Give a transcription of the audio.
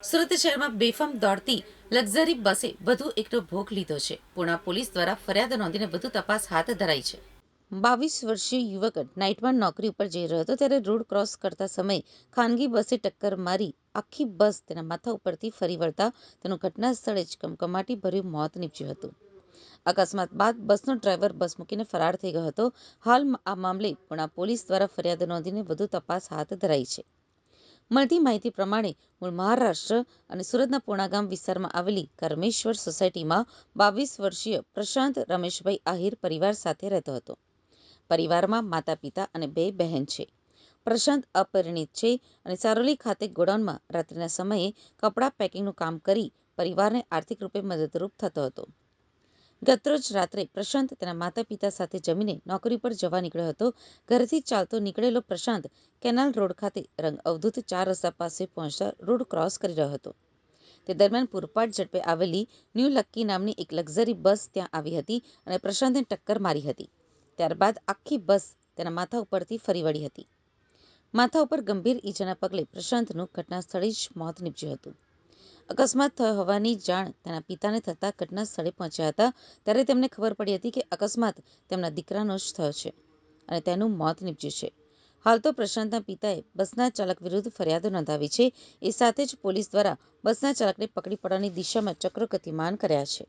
સુરત શહેરમાં બેફામ દોડતી લક્ઝરી બસે વધુ એકનો ભોગ લીધો છે. પૂર્ણા પોલીસ દ્વારા ફરિયાદ નોંધીને વધુ તપાસ હાથ ધરાઈ છે. બાવીસ વર્ષીય યુવક નાઇટમાં નોકરી ઉપર જઈ રહ્યો હતો ત્યારે રોડ ક્રોસ કરતા સમયે ખાનગી બસે ટક્કર મારી આખી બસ તેના માથા ઉપરથી ફરી વળતા તેનું ઘટના સ્થળે જ કમકમાટી ભર્યું મોત નીપજ્યું હતું. અકસ્માત બાદ બસનો ડ્રાઈવર બસ મૂકીને ફરાર થઈ ગયો હતો. હાલ આ મામલે પૂણા પોલીસ દ્વારા ફરિયાદ નોંધીને વધુ તપાસ હાથ ધરાઈ છે. મળતી માહિતી પ્રમાણે મૂળ મહારાષ્ટ્ર અને સુરતના પૂર્ણાગામ વિસ્તારમાં આવેલી કરમેશ્વર સોસાયટીમાં બાવીસ વર્ષીય પ્રશાંત રમેશભાઈ આહિર પરિવાર સાથે રહેતો હતો. પરિવારમાં માતા પિતા અને બે બહેન છે. પ્રશાંત અપરિણિત છે અને સારોલી ખાતે ગોડાઉનમાં રાત્રિના સમયે કપડાં પેકિંગનું કામ કરી પરિવારને આર્થિક રૂપે મદદરૂપ થતો હતો. ગતરોજ રાત્રે પ્રશાંત તેના માતા પિતા સાથે જમીને નોકરી પર જવા નીકળ્યો હતો. ઘરેથી ચાલતો નીકળેલો પ્રશાંત કેનાલ રોડ ખાતે રંગ અવધૂત ચાર રસ્તા પાસે પહોંચતા રોડ ક્રોસ કરી રહ્યો હતો. તે દરમિયાન પૂરપાટ ઝડપે આવેલી ન્યૂ લક્કી નામની એક લક્ઝરી બસ ત્યાં આવી હતી અને પ્રશાંતને ટક્કર મારી હતી. ત્યારબાદ આખી બસ તેના માથા ઉપરથી ફરી વળી હતી. માથા ઉપર ગંભીર ઈજાના પગલે પ્રશાંતનું ઘટના સ્થળે જ મોત નીપજ્યું હતું. અકસ્માત થયો હોવાની જાણ તેના પિતાને થતાં ઘટના સ્થળે પહોંચ્યા હતા, ત્યારે તેમને ખબર પડી હતી કે અકસ્માત તેમના દીકરાનો જ થયો છે અને તેનું મોત નીપજ્યું છે. હાલ તો પ્રશાંતના પિતાએ બસના ચાલક વિરુદ્ધ ફરિયાદો નોંધાવી છે, એ સાથે જ પોલીસ દ્વારા બસના ચાલકને પકડી પાડવાની દિશામાં ચક્રો ગતિમાન કર્યા છે.